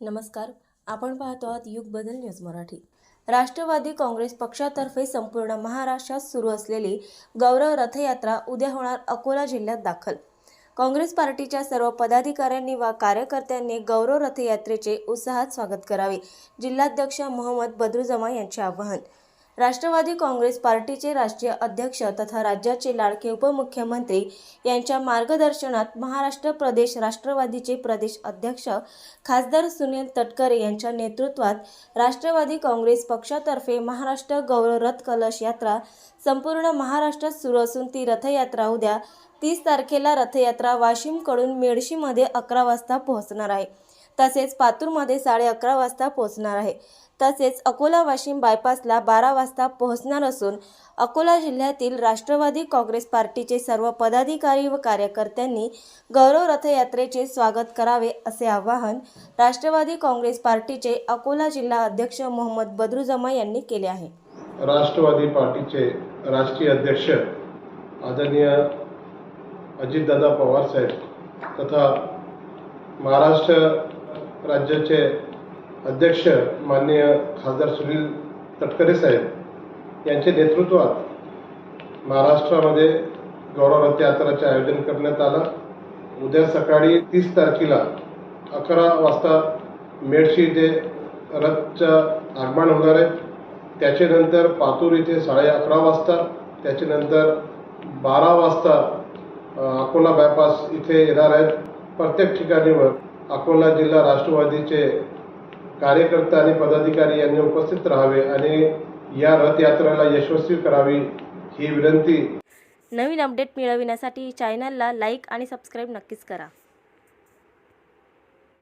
नमस्कार. आपण पाहतो आहात युग बदल न्यूज मराठी. राष्ट्रवादी काँग्रेस पक्षातर्फे संपूर्ण महाराष्ट्रात सुरू असलेली गौरव रथयात्रा उद्या होणार अकोला जिल्ह्यात दाखल. काँग्रेस पार्टीच्या सर्व पदाधिकाऱ्यांनी व कार्यकर्त्यांनी गौरव रथयात्रेचे उत्साहात स्वागत करावे जिल्हाध्यक्ष मोहम्मद बद्रुजमा यांचे आवाहन. राष्ट्रवादी काँग्रेस पार्टीचे राष्ट्रीय अध्यक्ष तथा राज्याचे लाडके उपमुख्यमंत्री यांच्या मार्गदर्शनात महाराष्ट्र प्रदेश राष्ट्रवादीचे प्रदेश अध्यक्ष खासदार सुनील तटकरे यांच्या नेतृत्वात राष्ट्रवादी काँग्रेस पक्षातर्फे महाराष्ट्र गौरव रथ कलश यात्रा संपूर्ण महाराष्ट्रात सुरू असून ती रथयात्रा उद्या तीस तारखेला रथयात्रा वाशिमकडून मेडशीमध्ये अकरा वाजता पोहोचणार आहे. तसेच पातूरमध्ये साडे अकरा वाजता पोहोचणार आहे. तसेच अकोला वाशिम बायपासला बारा वाजता पोहोचणार असून अकोला जिल्ह्यातील राष्ट्रवादी काँग्रेस पार्टीचे सर्व पदाधिकारी व कार्यकर्त्यांनी गौरव रथयात्रेचे स्वागत करावे असे आवाहन राष्ट्रवादी काँग्रेस पार्टीचे अकोला जिल्हा अध्यक्ष मोहम्मद बद्रुजमा यांनी केले आहे. राष्ट्रवादी पार्टीचे राष्ट्रीय अध्यक्ष आदरणीय अजितदादा पवार साहेब तथा महाराष्ट्र राज्याचे अध्यक्ष माननीय खासदार सुनील तटकरे साहेब यांच्या नेतृत्वात महाराष्ट्रामध्ये गौरव रथयात्राचे आयोजन करण्यात आलं. उद्या सकाळी तीस तारखेला अकरा वाजता मेडशी इथे रथचं आगमन होणार आहे. त्याच्यानंतर पातूर इथे साडे अकरा वाजता त्याच्यानंतर बारा वाजता अकोला बायपास इथे येणार आहेत. प्रत्येक ठिकाणीवर अकोला जिल्हा राष्ट्रवादीचे कार्यकर्ते आणि पदाधिकारी यांनी उपस्थित राहावे आणि या रथयात्रेला यशस्वी करावी ही विनंती. नवीन अपडेट मिळविण्यासाठी चॅनलला लाईक आणि सबस्क्राईब नक्कीच करा.